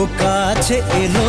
ও কাছে এলো।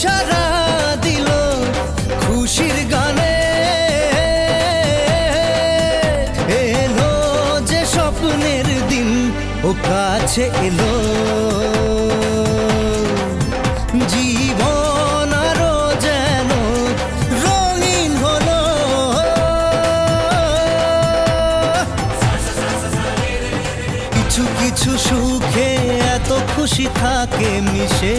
সারা দিল খুশির গানে। এলো যে স্বপ্নের দিন, ও কাছে এলো। জীবন আরও যেন রঙিন হলো। কিছু কিছু সুখে এত খুশি থাকে মিশে।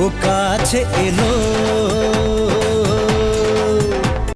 ও কাছে এলো।